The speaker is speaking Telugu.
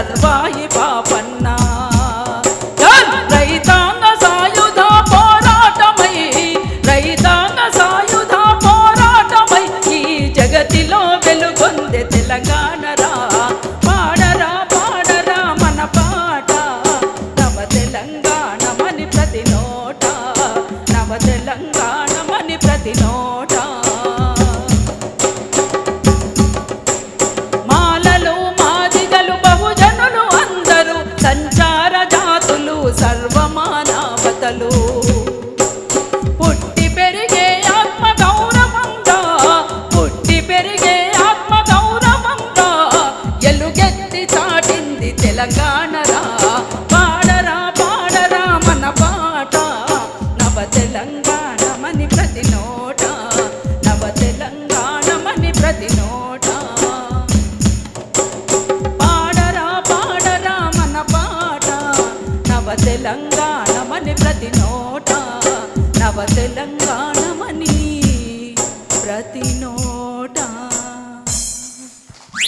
సర్వాయి పాపన్న. రైతాంగ సాయుధ పోరాటమై రైతాంగ సాయుధ పోరాటమై ఈ జగతిలో వెలుగొందే తెలంగాణ రా పాడరా పాడరా మన పాట. నవ తెలంగాణ మని ప్రతి నోట. నవ తెలంగాణ మని ప్రతి నోట. తెలుగెత్తి చాటింది తెలంగాణరా. పాడరా పాడరా మన పాట. నవ తెలంగాణ మని ప్రతి నోట. నవ తెలంగాణ మని ప్రతి నోట. పాడరా పాడరా మన పాట. నవ తెలంగాణ మని ప్రతి నోట. నవ తెలంగాణ మని ప్రతి నోట.